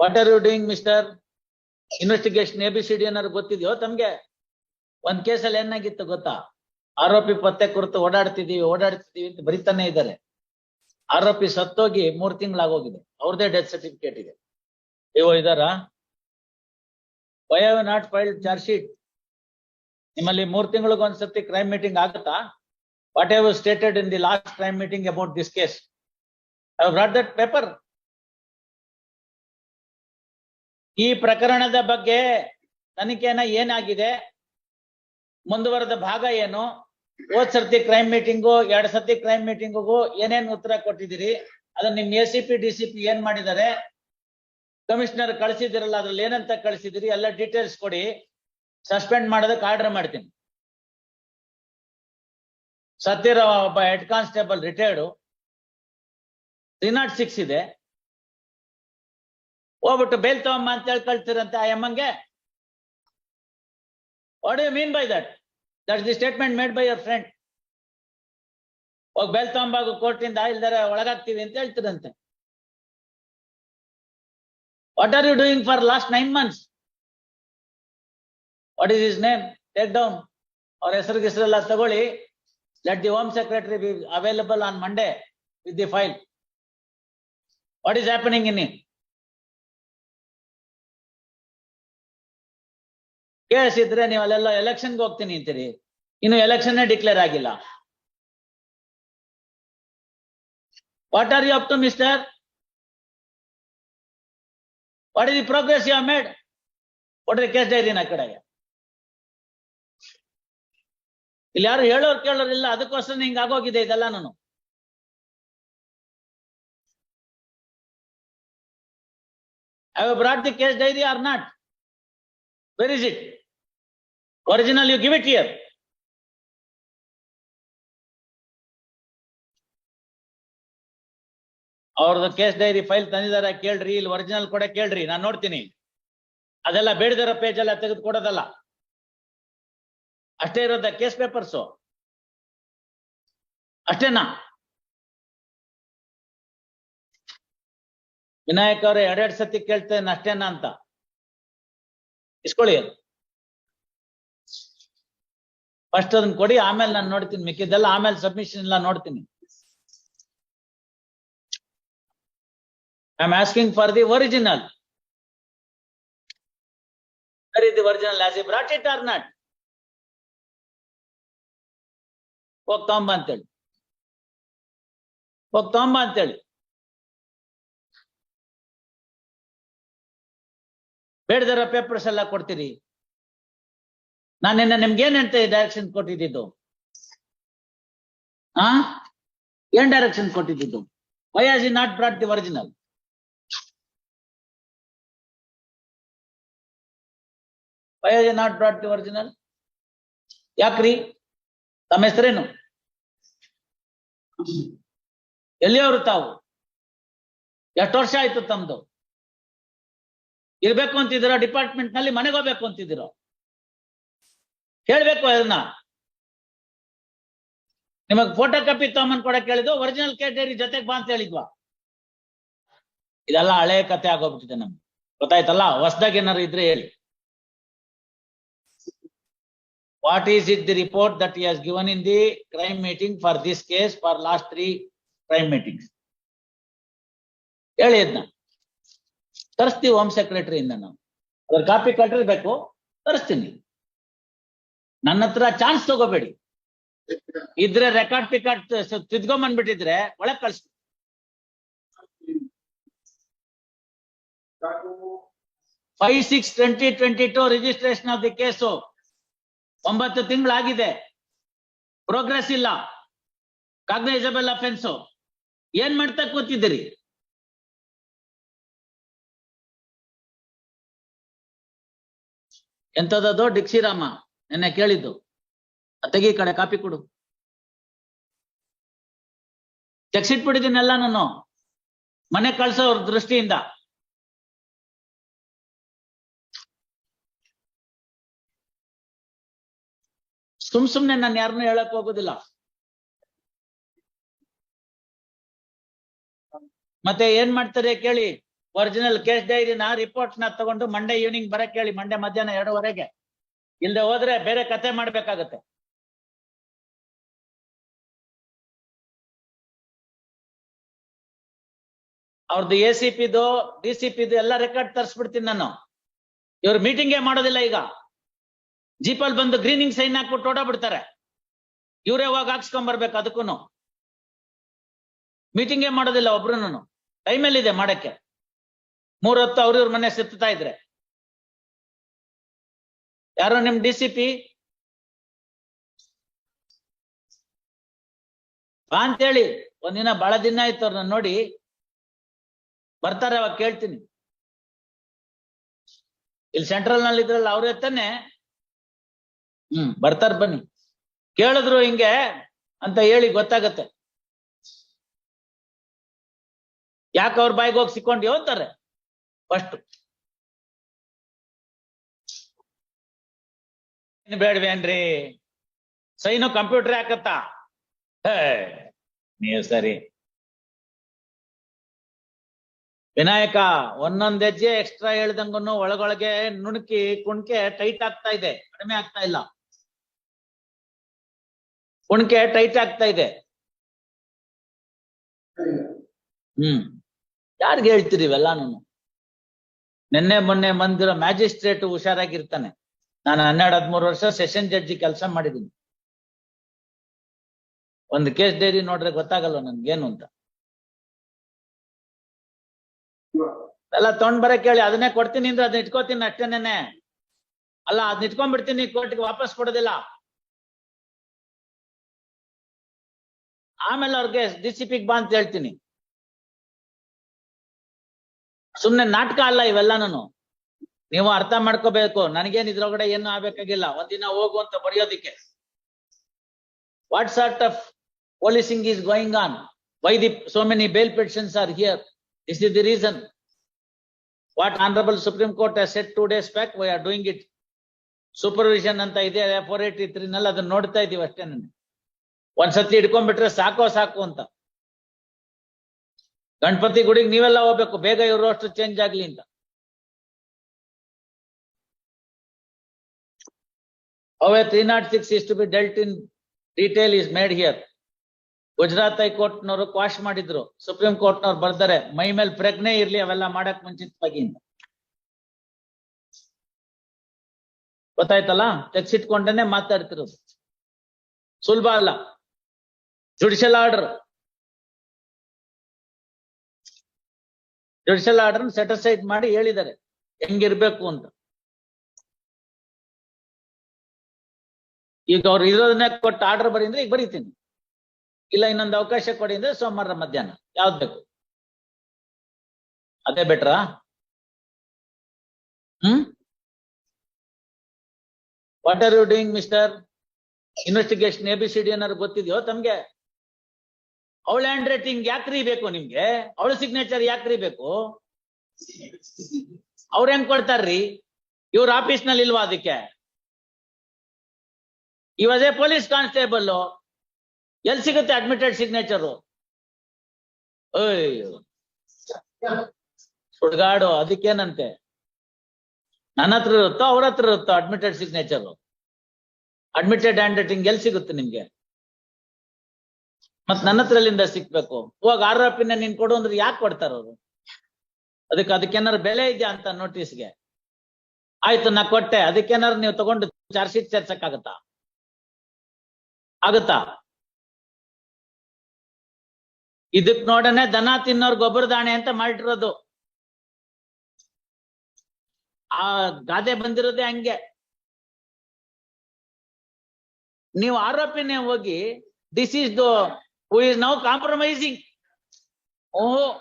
What are you doing mister investigation A B C D ಏನಾದ್ರು ಗೊತ್ತಿದೆಯೋ ತಮ್ಗೆ? ಒಂದ್ ಕೇಸಲ್ಲಿ ಏನಾಗಿತ್ತು ಗೊತ್ತಾ? ಆರೋಪಿ ಪತ್ತೆ ಕುರಿತು ಓಡಾಡ್ತಿದೀವಿ ಓಡಾಡ್ತಿದೀವಿ ಅಂತ ಬರಿತಾನೆ ಇದ್ದಾರೆ. ಆರೋಪಿ ಸತ್ತೋಗಿ ಮೂರ್ ತಿಂಗಳಾಗೋಗಿದೆ. ಅವ್ರದೇ ಡೆತ್ ಸರ್ಟಿಫಿಕೇಟ್ ಇದೆ. ನೀವು ಇದಾರಾ? Why have not filed charge sheet ನಿಮ್ಮಲ್ಲಿ ಮೂರ್ ಒಂದ್ಸತಿ ಕ್ರೈಮ್ ಮೀಟಿಂಗ್ ಆಗುತ್ತಾ? What have stated in the last crime meeting about this case I brought that paper ಈ ಪ್ರಕರಣದ ಬಗ್ಗೆ ತನಿಖೆನ ಏನಾಗಿದೆ? ಮುಂದುವರೆದ ಭಾಗ ಏನು? ಹೋದ್ ಸರ್ತಿ ಕ್ರೈಮ್ ಮೀಟಿಂಗು ಎರಡ್ ಸರ್ತಿ ಕ್ರೈಮ್ ಮೀಟಿಂಗಿಗೂ ಏನೇನ್ ಉತ್ತರ ಕೊಟ್ಟಿದ್ದೀರಿ? ಅದನ್ನ ನಿಮ್ A C P D C P ಏನ್ ಮಾಡಿದ್ದಾರೆ? ಕಮಿಷನರ್ ಕಳಿಸಿದಿರಲ್ಲ ಅದ್ರಲ್ಲಿ ಏನಂತ ಕಳಿಸಿದಿರಿ ಎಲ್ಲ ಡೀಟೇಲ್ಸ್ ಕೊಡಿ. ಸಸ್ಪೆಂಡ್ ಮಾಡೋದಕ್ಕೆ ಆರ್ಡರ್ ಮಾಡ್ತೀನಿ. ಸತ್ಯರಾವ್ ಒಬ್ಬ head constable retired three nought six ಇದೆ. ಹೋಗ್ಬಿಟ್ಟು ಬೇಲ್ ತಗೊಂಬ ಅಂತ ಹೇಳಿ ಕಳ್ತೀರಂತೆ ಆ ಎಮ್ಮಂಗೆ what you mean by that that the statement made by your friend ಹೋಗಿ ಬೇಲ್ ತಗೊಂಬಾಗು ಕೋರ್ಟಿಂದ ಇಲ್ದಾರೆ ಒಳಗಾಗ್ತೀವಿ ಅಂತ ಹೇಳ್ತೀರಂತೆ. What are you doing for last nine months what is his name take down ಅವ್ರ ಹೆಸರು ಗಿಸ್ರೆಲ್ಲ ತಗೊಳ್ಳಿ. Let the home secretary be available on Monday with the file what is happening in it case ಇದ್ರೆ ನೀವು ಅಲ್ಲೆಲ್ಲ ಎಲೆಕ್ಷನ್ಗೆ ಹೋಗ್ತೀನಿ ಅಂತೀರಿ. ಇನ್ನು ಎಲೆಕ್ಷನ್ ಡಿಕ್ಲೇರ್ ಆಗಿಲ್ಲ. What are you up to mister what is the progress you made ಕೊಟ್ರೆ case ಡೈರಿನ ಕಡೆಗೆ? ಇಲ್ಲಿ ಯಾರು ಹೇಳೋರು ಕೇಳೋರಿಲ್ಲ ಅದಕ್ಕೋಸ್ಕರ ಹಿಂಗ ಆಗೋಗಿದೆ ಇದೆಲ್ಲ ನಾನು I brought the case diary or not where is it original you give it here ಅವ್ರದ್ದು ಕೇಸ್ ಡೈರಿ ಫೈಲ್ ತಂದಿದ್ದಾರೆ, ಕೇಳ್ರಿ, ಇಲ್ಲಿ ಒರಿಜಿನಲ್ ಕೂಡ ಕೇಳ್ರಿ, ನಾನ್ ನೋಡ್ತೀನಿ. ಅದೆಲ್ಲ ಬೇಡದಿರೋ ಪೇಜ್ ಎಲ್ಲ ತೆಗೆದು ಕೊಡೋದಲ್ಲ ಅಷ್ಟೇ ಇರೋದ ಕೇಸ್ ಪೇಪರ್ಸು ಅಷ್ಟೇನಾ? ವಿನಾಯಕ್ ಅವ್ರೆ, ಎರಡೆರಡು ಸತಿ ಕೇಳ್ತೇನೆ ಅಷ್ಟೇನಾ ಅಂತ. ಇಸ್ಕೊಳ್ಳಿ ಅದು ಫಸ್ಟ್ ಅದನ್ನ ಕೊಡಿ, ಆಮೇಲೆ ನಾನು ನೋಡ್ತೀನಿ ಮಿಕ್ಕಿದ್ದೆಲ್ಲ, ಆಮೇಲೆ ಸಬ್ಮಿಷನ್ ಎಲ್ಲ ನೋಡ್ತೀನಿ. I am asking for the original where is the original as he brought it or not ಹೋಗ್ ತಗೊಂಬ ಅಂತೇಳಿ ಹೋಗ್ ತಗೊಂಬ ಅಂತೇಳಿ ಬೇಡದರ ಪೇಪರ್ಸ್ ಎಲ್ಲ ಕೊಡ್ತೀರಿ. ನಾನು ನಿನ್ನ ನಿಮ್ಗೆ ಏನ್ ಅಂತ ಡೈರೆಕ್ಷನ್ ಕೊಟ್ಟಿದ್ದು? ಆ? ಏನ್ ಡೈರೆಕ್ಷನ್ ಕೊಟ್ಟಿದ್ದು? Why has he not brought the original why has he not brought the original ಯಾಕ್ರಿ? ತಮ್ಮ ಹೆಸರೇನು? ಎಲ್ಲಿಯವರು ತಾವು? ಎಷ್ಟು ವರ್ಷ ಆಯ್ತು ತಮ್ದು? ಇರ್ಬೇಕು ಅಂತಿದ್ದೀರೋ ಡಿಪಾರ್ಟ್ಮೆಂಟ್ನಲ್ಲಿ ಮನೆಗೆ ಹೋಗ್ಬೇಕು ಅಂತಿದ್ದೀರೋ? ಹೇಳ್ಬೇಕು ಅದನ್ನ. ನಿಮಗ್ ಫೋಟೋ ಕಾಪಿ ತಗೊಂಬಂದ್ ಕೊಡಕ್ ಹೇಳಿದ್ವು ಒರಿಜಿನಲ್ ಕೇಟೇರಿ ಜೊತೆಗೆ ಬಾ ಅಂತ ಹೇಳಿದ್ವಾ? ಇದೆಲ್ಲ ಹಳೆ ಕತೆ ಆಗೋಗ್ಬಿಟ್ಟಿದೆ ನಮ್ಗೆ. ಗೊತ್ತಾಯ್ತಲ್ಲ? ಹೊಸದಾಗಿ ಏನಾರು ಇದ್ರೆ ಹೇಳಿ. What is it the report that he has given in the crime meeting for this case for last three crime meetings ಹೇಳಿ ಅದನ್ನ ತರಿಸ್ತೀವಿ ಹೋಮ್ ಸೆಕ್ರೆಟರಿಯಿಂದ ನಾವು. ಅದ್ರ ಕಾಪಿ ಕಟ್ಟಿರ್ಬೇಕು, ತರಿಸ್ತೀನಿ. ನನ್ನ ಹತ್ರ ಚಾನ್ಸ್ ತಗೋಬೇಡಿ. ಇದ್ರೆ ರೆಕಾರ್ಡ್ ಪಿಕಾರ್ಡ್ ತಿದ್ಕೊಂಬಂದ್ಬಿಟ್ಟಿದ್ರೆ ಒಳಗ್ ಕಳಿಸ್ತೀನಿ. Five six twenty twenty two registration of the case ಒಂಬತ್ತು ತಿಂಗಳಾಗಿದೆ. ಪ್ರೋಗ್ರೆಸ್ ಇಲ್ಲ. ಕಾಗ್ನೈಸಬಲ್ ಅಫೆನ್ಸು ಏನ್ ಮಾಡ್ತಾ ಕೂತಿದ್ದೀರಿ? ಎಂತದದು ಡಿಕ್ಸಿರಾಮ, ನೆನ್ನೆ ಕೇಳಿದ್ದು. ತೆಗಿ ಕಡೆ ಕಾಪಿ ಕೊಡು. ತೆಗ್ಸಿಟ್ಬಿಟ್ಟಿದ್ದೀನೆಲ್ಲ ನಾನು. ಮನೆ ಕಳ್ಸೋರ್ ದೃಷ್ಟಿಯಿಂದ. ಸುಮ್ ಸುಮ್ನೆ ನಾನು ಯಾರನ್ನೂ ಹೇಳಕ್ ಹೋಗೋದಿಲ್ಲ. ಮತ್ತೆ ಏನ್ ಮಾಡ್ತಾರೆ ಕೇಳಿ. ಒರಿಜಿನಲ್ ಕೇಸ್ ಡೈರಿನ ರಿಪೋರ್ಟ್ನ ತಗೊಂಡು ಮಂಡೇ ಈವ್ನಿಂಗ್ ಬರಕ್ ಹೇಳಿ ಮಂಡೇ ಮಧ್ಯಾಹ್ನ ಎರಡುವರೆಗೆ. ಇಲ್ಲದೆ ಹೋದ್ರೆ ಬೇರೆ ಕತೆ ಮಾಡ್ಬೇಕಾಗತ್ತೆ. ಅವ್ರದ್ದು ಎ ಸಿ ಪಿದು ಡಿ ಸಿ ಪಿದು ಎಲ್ಲ ರೆಕಾರ್ಡ್ ತರಿಸ್ಬಿಡ್ತೀನಿ ನಾನು. ಇವ್ರು ಮೀಟಿಂಗೇ ಮಾಡೋದಿಲ್ಲ ಈಗ. ಜೀಪಲ್ ಬಂದು ಗ್ರೀನಿಂಗ್ ಸೈನ್ ಹಾಕ್ಬಿಟ್ಟು ಓಡಾಬಿಡ್ತಾರೆ ಇವ್ರೇ ಹೋಗಿ ಹಾಕ್ಸ್ಕೊಂಡ್ ಬರ್ಬೇಕು ಅದಕ್ಕೂನು ಮೀಟಿಂಗೇ ಮಾಡೋದಿಲ್ಲ ಒಬ್ರು ಟೈಮಲ್ಲಿ ಇದೆ ಮಾಡಕ್ಕೆ? ಮೂರ್ ಹೊತ್ತು ಅವ್ರ ಇವ್ರ ಮನೆ ಸುತ್ತಾ ಇದ್ರೆ. ಯಾರೋ ನಿಮ್ ಡಿ ಸಿ ಪಿ ಬಾ ಅಂತೇಳಿ, ಒಂದಿನ ಬಹಳ ದಿನ ಆಯ್ತು ಅವ್ರನ್ನ ನೋಡಿ. ಬರ್ತಾರೆ ಅವಾಗ ಕೇಳ್ತೀನಿ. ಇಲ್ಲಿ ಸೆಂಟ್ರಲ್ನಲ್ಲಿ ಇದ್ರಲ್ಲ ಅವ್ರ ತಾನೆ ಹ್ಮ್, ಬರ್ತಾರ ಬನ್ನಿ. ಕೇಳಿದ್ರು ಹಿಂಗೆ ಅಂತ ಹೇಳಿ ಗೊತ್ತಾಗತ್ತೆ. ಯಾಕೆ ಅವ್ರ ಬಾಯಿಗೆ ಹೋಗಿ ಸಿಕ್ಕೊಂಡಿ ಅಂತಾರೆ. ಫಸ್ಟ್. ಬೇಡ್ವೇನ್ರಿ ಸೈನು ಕಂಪ್ಯೂಟರ್ ಹಾಕತ್ತ? ನೀವು ಸರಿ. ವಿನಾಯಕ, ಒಂದೊಂದ್ ಹೆಜ್ಜೆ ಎಕ್ಸ್ಟ್ರಾ ಹೇಳ್ದಂಗನ್ನು ಒಳಗೊಳಗೆ ನುಣುಕಿ ಕುಣ್ಕೆ ಟೈಟ್ ಆಗ್ತಾ ಇದೆ. ಕಡಿಮೆ ಆಗ್ತಾ ಇಲ್ಲ. ಕುಣ್ಕೆ ಟೈಟ್ ಆಗ್ತಾ ಇದೆ. ಹ್ಮ್. ಯಾರಿಗೆ ಹೇಳ್ತೀರಿ ಇವೆಲ್ಲಾನು ನಿನ್ನೆ ಮೊನ್ನೆ ಬಂದಿರೋ ಮ್ಯಾಜಿಸ್ಟ್ರೇಟ್ ಹುಷಾರಾಗಿರ್ತಾನೆ. ನಾನು ಹನ್ನೆರಡು ಹದಿಮೂರು ವರ್ಷ ಸೆಷನ್ ಜಡ್ಜಿ ಕೆಲಸ ಮಾಡಿದ್ದೀನಿ. ಒಂದು ಕೇಸ್ ಡೈರಿ ನೋಡ್ರೆ ಗೊತ್ತಾಗಲ್ಲ ನನ್ಗೇನು ಅಂತ. ಎಲ್ಲ ತಗೊಂಡ್ ಬರ ಕೇಳಿ, ಅದನ್ನೇ ಕೊಡ್ತೀನಿ ಅಂದ್ರೆ ಅದನ್ನ ಇಟ್ಕೋತೀನಿ ಅಷ್ಟೇನೆ ಅಲ್ಲ, ಅದನ್ನ ಇಟ್ಕೊಂಡ್ಬಿಡ್ತೀನಿ, ಕೋರ್ಟ್ಗೆ ವಾಪಸ್ ಕೊಡೋದಿಲ್ಲ. ಆಮೇಲೆ ಅವ್ರಿಗೆ ಡಿ ಬಾ ಅಂತ ಹೇಳ್ತೀನಿ. ಸುಮ್ನೆ ನಾಟಕ ಅಲ್ಲ ಇವೆಲ್ಲಾನು ನೀವು ಅರ್ಥ ಮಾಡ್ಕೋಬೇಕು. ನನಗೇನ್ ಇದ್ರೊಳಗಡೆ ಏನು ಆಗ್ಬೇಕಾಗಿಲ್ಲ. ಒಂದಿನ ಹೋಗು ಅಂತ ಬರೆಯೋದಿಕ್ಕೆ. What sort of policing is going on why the so many bail petitions are here this is the reason what honourable supreme court set two days back why are doing it supervision ಅಂತ ಇದೆ four eighty three ನಲ್ಲಿ ಅದನ್ನ ನೋಡ್ತಾ ಇದೀವಿ ಅಷ್ಟೇ ನನಗೆ ಒಂದ್ಸತಿ ಹಿಡ್ಕೊಂಡ್ಬಿಟ್ರೆ ಸಾಕೋ ಸಾಕು ಅಂತ. ಗಣಪತಿ ಗುಡಿಗೆ ನೀವೆಲ್ಲ ಹೋಗ್ಬೇಕು. ಬೇಗ ಇವರು ಅಷ್ಟು ಚೇಂಜ್ ಆಗ್ಲಿ ಅಂತ. Away three not six is to be dealt in detail is made here Gujarat high court ನವರು ಕ್ವಾಶ್ ಮಾಡಿದ್ರು. ಸುಪ್ರೀಂ ಕೋರ್ಟ್ ನವ್ರು ಬರ್ತಾರೆ. ಮೈ ಮೇಲೆ ಪ್ರಜ್ಞೆ ಇರ್ಲಿ, ಅವೆಲ್ಲ ಮಾಡಕ್ ಮುಂಚಿತವಾಗಿ ಗೊತ್ತಾಯ್ತಲ್ಲ? ತೆಗ್ಸಿಟ್ಕೊಂಡೇನೆ ಮಾತಾಡ್ತಿರೋದು. ಸುಲಭ ಅಲ್ಲ. Judicial order judicial order set aside ಮಾಡಿ ಹೇಳಿದ್ದಾರೆ. ಹೆಂಗಿರ್ಬೇಕು ಅಂತ. ಈಗ ಅವ್ರು ಇರೋದನ್ನೇ ಕೊಟ್ಟು ಆರ್ಡರ್ ಬರೀ ಅಂದ್ರೆ ಈಗ ಬರೀತೀನಿ. ಇಲ್ಲ, ಇನ್ನೊಂದು ಅವಕಾಶ ಕೊಡಿ ಅಂದ್ರೆ ಸೋಮವಾರ ಮಧ್ಯಾಹ್ನ. ಯಾವ್ದು ಬೇಕು? ಅದೇ ಬೆಟ್ರಾ? ಹ್ಮ್? What are you doing mister investigation A B C D ಏನಾದ್ರು ಗೊತ್ತಿದೆಯೋ ತಮ್ಗೆ? ಅವಳ ಹ್ಯಾಂಡ್ ರೈಟಿಂಗ್ ಯಾಕ್ರಿ ಬೇಕು ನಿಮ್ಗೆ? ಅವಳ ಸಿಗ್ನೇಚರ್ ಯಾಕ್ರಿ ಬೇಕು ಅವ್ರ ಹೆಂಗ್ ಕೊಡ್ತಾರ್ರಿ? ಇವ್ರ ಆಫೀಸ್ನಲ್ಲಿ ಇಲ್ವಾ ಅದಕ್ಕೆ ಇವಾಜೆ ಪೊಲೀಸ್ ಕಾನ್ಸ್ಟೇಬಲ್ ಎಲ್ಲಿ ಸಿಗುತ್ತೆ ಅಡ್ಮಿಟೆಡ್ ಸಿಗ್ನೇಚರು ಸುಡ್ಗಾಡು, ಅದಕ್ಕೇನಂತೆ? ನನ್ನ ಹತ್ರ ಇರುತ್ತೋ ಅವ್ರ ಹತ್ರ ಇರುತ್ತೋ admitted signature admitted handwriting ಎಲ್ಲಿ ಸಿಗುತ್ತೆ ನಿಮ್ಗೆ? ಮತ್ ನನ್ನ ಹತ್ರ ಎಲ್ಲಿಂದ ಸಿಕ್ಬೇಕು ಆರ್ ಆರೋಪಿನ ನೀನ್ ಕೊಡು ಅಂದ್ರೆ ಯಾಕೆ ಕೊಡ್ತಾರ ಅವರು? ಅದಕ್ಕೆ ಅದಕ್ಕೇನಾರು ಬೆಲೆ ಇದೆಯಾ ಅಂತ ನೋಟಿಸ್ಗೆ ಆಯ್ತು, ನಾ ಕೊಟ್ಟೆ. ಅದಕ್ಕೇನಾರು ನೀವು ತಗೊಂಡು ಚಾರ್ಜ್ ಶೀಟ್ ಸೇರ್ಸಕ್ ಆಗತ್ತಾ? ಆಗತ್ತಾ ಇದಕ್ ನೋಡನೆ ದನ ತಿನ್ನೋರ್ ಗೊಬ್ಬರ ದಾಣೆ ಅಂತ ಮಾಡಿರೋದು. ಆ ಗಾದೆ ಬಂದಿರೋದೇ ಹಂಗೆ. ನೀವು ಆರೋಪಿನೇ ಹೋಗಿ this is the who is now compromising Oh,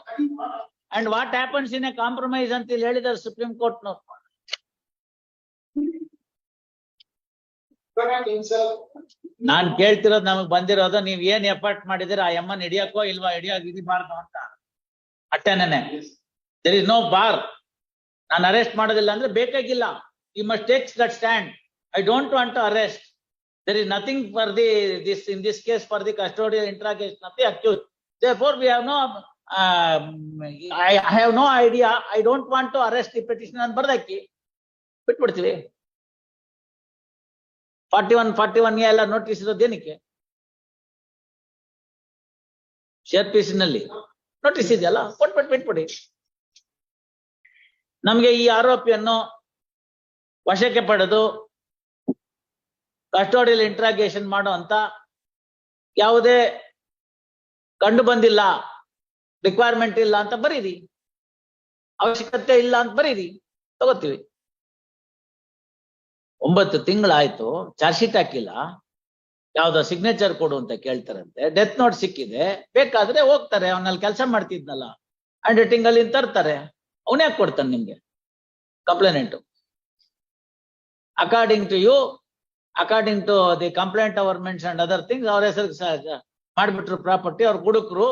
and what happens a compromise ಅಂತ ಇಲ್ಲಿ ಹೇಳಿದಾರೆ ಸುಪ್ರೀಂ ಕೋರ್ಟ್ ನವ್ರು? ನಾನ್ ಕೇಳ್ತಿರೋದು ನಮಗ್ ಬಂದಿರೋದು ನೀವ್ ಏನ್ ಎಫರ್ಟ್ ಮಾಡಿದಿರ ಆ ಎಮ್ಮನ್ ಹಿಡಿಯಕ್ಕೋ ಇಲ್ವಾ ಹಿಡಿಯೋಕ್ ಹಿಡಿಬಾರ್ದು ಅಂತ. ಅಟ್ಟೆನೇನೆ. ದೇರ್ ಇಸ್ ನೋ ಬಾರ್ ನಾನು ಅರೆಸ್ಟ್ ಮಾಡೋದಿಲ್ಲ ಅಂದ್ರೆ ಬೇಕಾಗಿಲ್ಲ. You must takes that stand I don't want to arrest there is nothing for the this in this case for the custodial interrogation of the accused therefore, we have no I have no idea I don't want to arrest the petition ಅಂತ ಬರ್ದಾಕಿ ಬಿಟ್ಬಿಡ್ತೀವಿ. Forty one forty one ಎಲ್ಲ notice ಇರೋದು ಏನಕ್ಕೆ? ಶೇರ್ನಲ್ಲಿ. Notice ಇದೆಯಲ್ಲ? ಕೊಟ್ಬಿಟ್ಟು ಬಿಟ್ಬಿಡಿ. ನಮ್ಗೆ ಈ ಆರೋಪಿಯನ್ನು ವಶಕ್ಕೆ ಪಡೆದು ಕಸ್ಟೋಡಿಯಲ್ ಇಂಟ್ರಾಗೇಷನ್ ಮಾಡೋ ಅಂತ ಯಾವುದೇ ಕಂಡು ಬಂದಿಲ್ಲ. ರಿಕ್ವೈರ್ಮೆಂಟ್ ಇಲ್ಲ ಅಂತ ಬರೀರಿ. ಅವಶ್ಯಕತೆ ಇಲ್ಲ ಅಂತ ಬರೀರಿ. ತಗೋತೀವಿ. ಒಂಬತ್ತು ತಿಂಗಳಾಯ್ತು ಚಾರ್ಜ್ ಶೀಟ್ ಹಾಕಿಲ್ಲ. ಯಾವ್ದೋ ಸಿಗ್ನೇಚರ್ ಕೊಡು ಅಂತ ಕೇಳ್ತಾರಂತೆ. ಡೆತ್ ನೋಟ್ ಸಿಕ್ಕಿದೆ. ಬೇಕಾದ್ರೆ ಹೋಗ್ತಾರೆ. ಅವನಲ್ಲಿ ಕೆಲಸ ಮಾಡ್ತಿದ್ನಲ್ಲ. ಹ್ಯಾಂಡ್ ರೈಟಿಂಗ್ ಅಲ್ಲಿ ತರ್ತಾರೆ. ಅವನೇ ಕೊಡ್ತಾನೆ ನಿಮ್ಗೆ? Complainant according to you according to the complaint hour and other things ಅವ್ರ ಹೆಸರು ಮಾಡ್ಬಿಟ್ರು ಪ್ರಾಪರ್ಟಿ ಅವ್ರ ಗುಡುಕ್ರು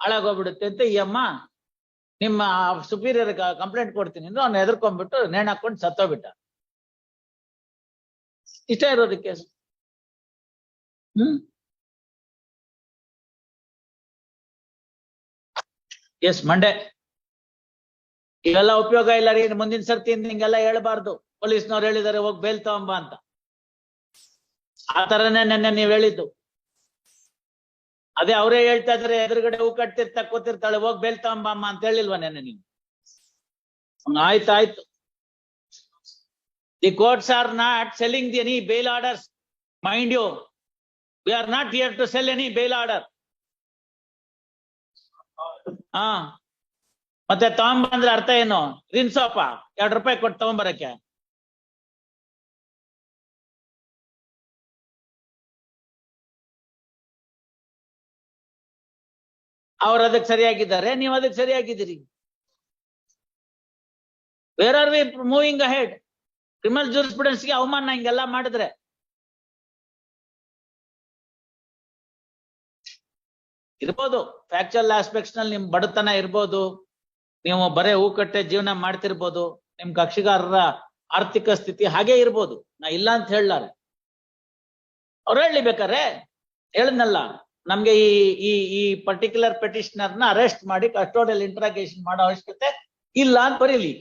ಹಾಳಾಗೋಗ್ಬಿಡುತ್ತೆ ಅಂತ ಈ ಅಮ್ಮ ನಿಮ್ಮ ಸುಪೀರಿಯರ್ ಕಂಪ್ಲೇಂಟ್ ಕೊಡ್ತೀನಿ ಅಂದ್ರೆ, ಅವ್ನ ಹೆದರ್ಕೊಂಡ್ಬಿಟ್ಟು ನೇಣ ಹಾಕೊಂಡು ಸತ್ತೋಗ್ಬಿಟ್ಟ. ಇಷ್ಟ ಇರೋದಕ್ಕೆ? ಹ್ಮ್? ಎಸ್ ಮಂಡೆ ಇವೆಲ್ಲ ಉಪಯೋಗ ಇಲ್ಲ ರೀ ಮುಂದಿನ ಸರ್ತಿ ಹಿಂಗೆಲ್ಲ ಹೇಳ್ಬಾರ್ದು. ಪೊಲೀಸ್ನವ್ರು ಹೇಳಿದಾರೆ, ಹೋಗಿ ಬೇಲ್ ತಗೊಂಬ ಅಂತ. ಆ ತರನೇ ನೆನ್ನೆ ನೀವ್ ಹೇಳಿದ್ದು. ಅದೇ ಅವರೇ ಹೇಳ್ತಾ ಇದ್ರೆ ಎದುರುಗಡೆ ಹೂ ಕಟ್ಟಿರ್ತ ಕೂತಿರ್ತಾಳೆ ಹೋಗ್ ಬೇಲ್ ತಗೊಂಬ ಅಮ್ಮ ಅಂತ ಹೇಳಿಲ್ವಾ ನೆನ್ನೆ ನೀನು? ಹ್ಮ್, ಆಯ್ತು ಆಯ್ತು. The courts are not selling the any bail orders mind you we are not here to sell any bail order ಹಾ. ಮತ್ತೆ ತಗೊಂಬಂದ್ರೆ ಅರ್ಥ ಏನು? ರಿನ್ಸೋಪ ಎರಡು ರೂಪಾಯಿ ಕೊಟ್ಟು ತಗೊಂಬರಕ್ಕೆ. ಅವ್ರು ಅದಕ್ಕೆ ಸರಿಯಾಗಿದ್ದಾರೆ, ನೀವು ಅದಕ್ಕೆ ಸರಿಯಾಗಿದ್ದೀರಿ. Where are we moving ahead ಕ್ರಿಮಿನಲ್ಗೆ ಅವಮಾನ ಹಿಂಗೆಲ್ಲ ಮಾಡಿದ್ರೆ. ಇರ್ಬೋದು ಫ್ಯಾಕ್ಚುಯಲ್ ಆಸ್ಪೆಕ್ಟ್ಸ್ನಲ್ಲಿ ನಿಮ್ ಬಡತನ ಇರ್ಬೋದು, ನೀವು ಬರೇ ಹೂಕಟ್ಟೆ ಜೀವನ ಮಾಡ್ತಿರ್ಬೋದು, ನಿಮ್ ಕಕ್ಷಿಗಾರರ ಆರ್ಥಿಕ ಸ್ಥಿತಿ ಹಾಗೆ ಇರ್ಬೋದು. ನಾ ಇಲ್ಲ ಅಂತ ಹೇಳಲಾರೆ. ಅವ್ರು ಹೇಳಿ ಬೇಕಾರೆ ಹೇಳದ್ನಲ್ಲ ನಮ್ಗೆ ಈ ಈ ಈ ಪರ್ಟಿಕ್ಯುಲರ್ ಪೆಟಿಷನರ್ನ ಅರೆಸ್ಟ್ ಮಾಡಿ ಕಸ್ಟೋಡಿಯಲ್ ಇಂಟ್ರಾಗೇಷನ್ ಮಾಡೋ ಅವಶ್ಯಕತೆ ಇಲ್ಲ ಅಂತ ಬರೀಲಿ.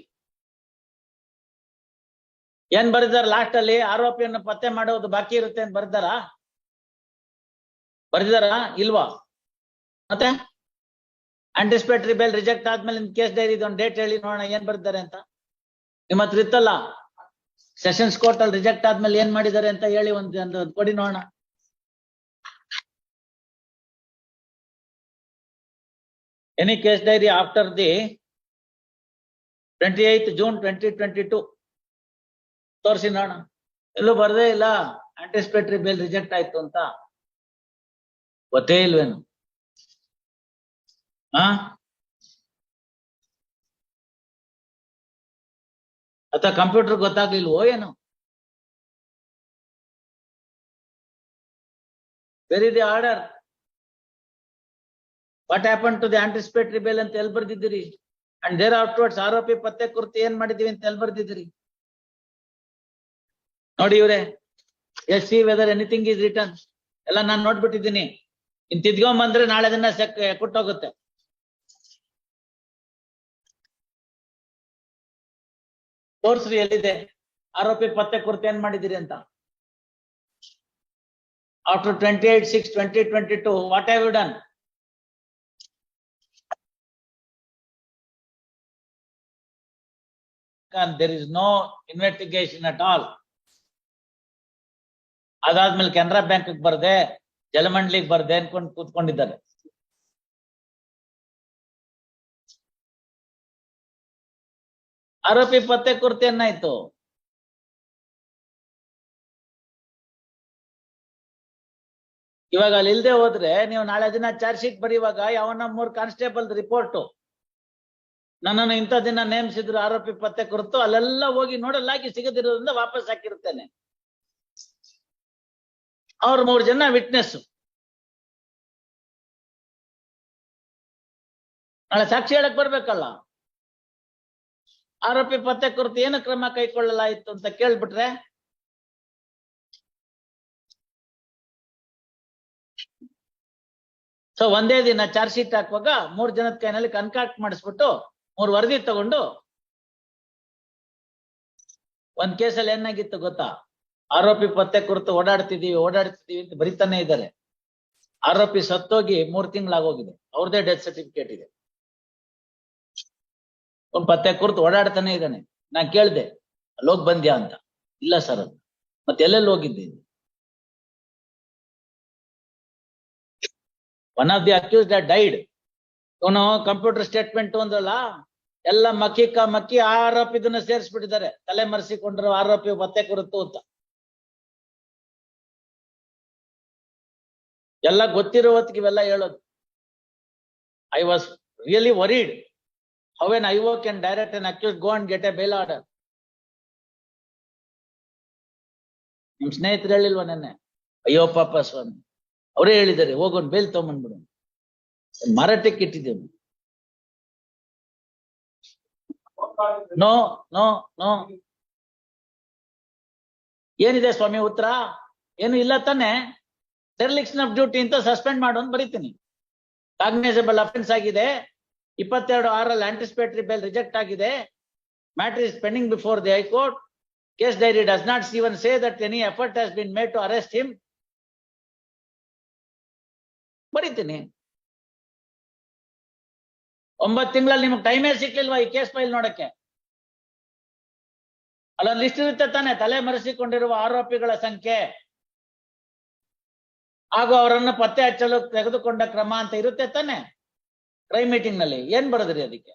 ಏನ್ ಬರೆದಾರ ಲಾಸ್ಟ್ ಅಲ್ಲಿ ಆರೋಪಿಯನ್ನು ಪತ್ತೆ ಮಾಡೋದು ಬಾಕಿ ಇರುತ್ತೆ ಅಂತ ಬರ್ದಾರ? ಬರ್ದಾರ? ಇಲ್ವಾ? ಮತ್ತೆ? ಆಂಟಿಸಿಪೇಟರಿ ಬೇಲ್ ರಿಜೆಕ್ಟ್ ಆದ್ಮೇಲೆ ನಿಮ್ ಕೇಸ್ ಡೈರಿ ಒಂದು ಡೇಟ್ ಹೇಳಿ ನೋಡೋಣ, ಏನ್ ಬರ್ದಿದ್ದಾರೆ ಅಂತ? ನಿಮ್ಮ ಹತ್ರ ಇತ್ತಲ್ಲ? ಸೆಷನ್ಸ್ ಕೋರ್ಟ್ ಅಲ್ಲಿ ರಿಜೆಕ್ಟ್ ಆದ್ಮೇಲೆ ಏನ್ ಮಾಡಿದ್ದಾರೆ ಅಂತ ಹೇಳಿ ಒಂದು ಕೊಡಿ ನೋಡೋಣ. Any case diary after the twenty eighth June twenty twenty two ತೋರಿಸಿ ನೋಡೋಣ ಎಲ್ಲೂ ಬರದೇ ಇಲ್ಲ. ಆಂಟಿಸಿಪೇಟರಿ ಬೇಲ್ ರಿಜೆಕ್ಟ್ ಆಯ್ತು ಅಂತ. ಗೊತ್ತೇ ಇಲ್ವೇನು? ಹಾ ಕಂಪ್ಯೂಟರ್ ಗೊತ್ತಾಗ್ಲಿಲ್ವೋ ಏನು? Very the order what happen to the anticipatory bail ಅಂತ ಎಲ್ಲಿ ಬರ್ದಿದ್ದೀರಿ? ಅಂಡ್ ದೇರ್ ಆಫ್ಟರ್ವರ್ಡ್ಸ್ ಆರೋಪಿ ಪತ್ತೆ ಕುರಿತು ಏನ್ ಮಾಡಿದೀವಿ ಅಂತ ಎಲ್ಲಿ ಬರ್ದಿದ್ದೀರಿ? ನೋಡಿ ಇವ್ರೆ S C whether anything is return ಎಲ್ಲ ನಾನು ನೋಡ್ಬಿಟ್ಟಿದ್ದೀನಿ. ಇನ್ ತಿದ್ಕೊಂಡ್ ಬಂದ್ರೆ ನಾಳೆ ದಿನ ಸೆಕ್, ಕೊಟ್ಟೋಗುತ್ತೆ. ತೋರ್ಸ್ರಿ ಎಲ್ಲಿದೆ? ಆರೋಪಿ ಪತ್ತೆ ಕುರಿತು ಏನ್ ಮಾಡಿದಿರಿ ಅಂತ? After twenty eight six twenty twenty two what have you done there is no investigation at all ಅದಾದ್ಮೇಲೆ ಕೆನರಾ ಬ್ಯಾಂಕ್ ಬರದೆ, ಜಲಮಂಡಲಿಗೆ ಬರದೆ ಅನ್ಕೊಂಡು ಕೂತ್ಕೊಂಡಿದ್ದಾರೆ. ಆರೋಪಿ ಪತ್ತೆ ಕುರ್ತಿ ಏನಾಯ್ತು? ಇವಾಗ ಅಲ್ಲಿ ಇಲ್ದೆ ಹೋದ್ರೆ ನೀವು ನಾಳೆ ದಿನ ಚಾರ್ಜ್ ಶೀಟ್ ಬರೀವಾಗ ಯಾವನ ಮೂರ್ ಕಾನ್ಸ್ಟೇಬಲ್ ರಿಪೋರ್ಟ್. ನನ್ನನ್ನು ಇಂಥ ದಿನ ನೇಮಿಸಿದ್ರು ಆರೋಪಿ ಪತ್ತೆ ಕುರಿತು. ಅಲ್ಲೆಲ್ಲ ಹೋಗಿ ನೋಡಲಾಗಿ ಸಿಗದಿರೋದ್ರಿಂದ ವಾಪಸ್ ಹಾಕಿರ್ತೇನೆ. ಅವ್ರ ಮೂರು ಜನ ವಿಟ್ನೆಸ್ ನಾಳೆ ಸಾಕ್ಷಿ ಹೇಳಕ್ ಬರ್ಬೇಕಲ್ಲ? ಆರೋಪಿ ಪತ್ತೆ ಕುರಿತು ಏನು ಕ್ರಮ ಕೈಕೊಳ್ಳಲಾಯಿತು ಅಂತ ಕೇಳ್ಬಿಟ್ರೆ? ಸೊ ಒಂದೇ ದಿನ ಚಾರ್ಜ್ ಶೀಟ್ ಹಾಕುವಾಗ ಮೂರ್ ಜನದ ಕೈನಲ್ಲಿ ಕನ್ಕಾಕ್ಟ್ ಮಾಡಿಸ್ಬಿಟ್ಟು ಮೂರ್ ವರದಿ ತಗೊಂಡು ಒಂದ್ ಕೇಸಲ್ಲಿ ಏನಾಗಿತ್ತು ಗೊತ್ತಾ? ಆರೋಪಿ ಪತ್ತೆ ಕುರಿತು ಓಡಾಡ್ತಿದೀವಿ ಓಡಾಡ್ತಿದೀವಿ ಅಂತ ಬರಿತಾನೆ ಇದ್ದಾರೆ. ಆರೋಪಿ ಸತ್ತೋಗಿ ಮೂರ್ ತಿಂಗಳಾಗೋಗಿದೆ. ಅವ್ರದೇ ಡೆತ್ ಸರ್ಟಿಫಿಕೇಟ್ ಇದೆ. ಒಂದ್ ಪತ್ತೆ ಕುರಿತು ಓಡಾಡ್ತಾನೆ ಇದ್ದಾನೆ. ನಾ ಕೇಳ್ದೆ, ಅಲ್ಲೋಗ್ ಬಂದ್ಯಾ ಅಂತ? ಇಲ್ಲ ಸರ್ ಅದು ಮತ್ತೆ ಎಲ್ಲೆಲ್ಲಿ ಹೋಗಿದ್ದೆ one of the accused died ಇವನು ಕಂಪ್ಯೂಟರ್ ಸ್ಟೇಟ್ಮೆಂಟ್ ಒಂದಲ್ಲ ಎಲ್ಲ ಮಕ್ಕಿ ಕ ಮಕ್ಕಿ ಆರೋಪಿದನ್ನ ಸೇರಿಸ್ಬಿಟ್ಟಿದ್ದಾರೆ. ತಲೆ ಮರೆಸಿಕೊಂಡ್ರು ಆರೋಪಿ ಮತ್ತೆ ಕುರಿತು ಅಂತ. ಎಲ್ಲ ಗೊತ್ತಿರೋ ಹೊತ್ತಿಗೆ ಇವೆಲ್ಲ ಹೇಳೋದು. I was really worried how and I would can direct an accused go and get a bail order ನಿಮ್ ಸ್ನೇಹಿತರು ಹೇಳಿಲ್ವಾ ನೆನ್ನೆ? ಅಯ್ಯೋ ಪಾಪ ಸ್ವಾಮಿ. ಅವರೇ ಹೇಳಿದ್ದಾರೆ ಹೋಗೋನ್ ಬೇಲ್ ತಗೊಂಡ್ಬಿಡು ಮಾರಾಟಕ್ಕೆ ಇಟ್ಟಿದ್ದೇವೆ ನೋ ನೋ ನೋ. ಏನಿದೆ ಸ್ವಾಮಿ ಉತ್ತರ? ಏನು ಇಲ್ಲ ತಾನೆ. ಡೆರ್ಲಿಕ್ಷನ್ ಆಫ್ ಡ್ಯೂಟಿ ಅಂತ ಸಸ್ಪೆಂಡ್ ಮಾಡು ಅಂತ ಬರೀತೀನಿ. ಕಾಗ್ನೈಸಬಲ್ ಅಫೆನ್ಸ್ ಆಗಿದೆ. ಇಪ್ಪತ್ತೆರಡು ಆರಲ್ಲಿ ಆಂಟಿಸಿಪೇಟರಿ ಬೇಲ್ ರಿಜೆಕ್ಟ್ ಆಗಿದೆ. Matter is pending before the high court case diary does not even say that any effort has been made to arrest him ಬರೀತೀನಿ. ಒಂಬತ್ತು ತಿಂಗಳಲ್ಲಿ ನಿಮ್ಗೆ ಟೈಮೇ ಸಿಕ್ಲಿಲ್ವಾ ಈ ಕೇಸ್ ಫೈಲ್ ನೋಡಕ್ಕೆ? ಅಲ್ಲೊಂದು ಲಿಸ್ಟ್ ಇರುತ್ತೆ ತಾನೆ, ತಲೆ ಮರೆಸಿಕೊಂಡಿರುವ ಆರೋಪಿಗಳ ಸಂಖ್ಯೆ. ಹಾಗೂ ಅವರನ್ನು ಪತ್ತೆ ಹಚ್ಚಲು ತೆಗೆದುಕೊಂಡ ಕ್ರಮ ಅಂತ ಇರುತ್ತೆ ತಾನೆ ಕ್ರೈಮ್ ಮೀಟಿಂಗ್ನಲ್ಲಿ. ಏನ್ ಬರದ್ರಿ ಅದಕ್ಕೆ?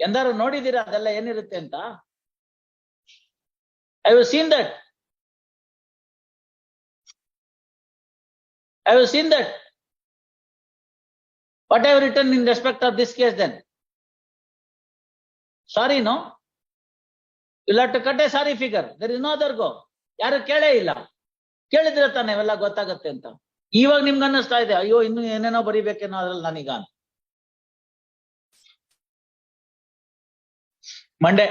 ಎಂದಾರು ನೋಡಿದೀರಾ ಅದೆಲ್ಲ ಏನಿರುತ್ತೆ ಅಂತ? I've seen that I've seen that What I have written in respect of this case then? Sorry, no? You'll have to cut a sorry figure. There is no other go. ಯಾರು ಕೇಳೇ ಇಲ್ಲ ಕೇಳಿದ್ರೆ ತಾನೆ ಇವೆಲ್ಲ ಗೊತ್ತಾಗತ್ತೆ ಅಂತ ಇವಾಗ ನಿಮ್ಗೆ ಅನ್ನಿಸ್ತಾ ಇದೆ ಅಯ್ಯೋ ಇನ್ನು ಏನೇನೋ ಬರಿಬೇಕೇನೋ ಅದ್ರಲ್ಲಿ nani gaan. ಮಂಡೆ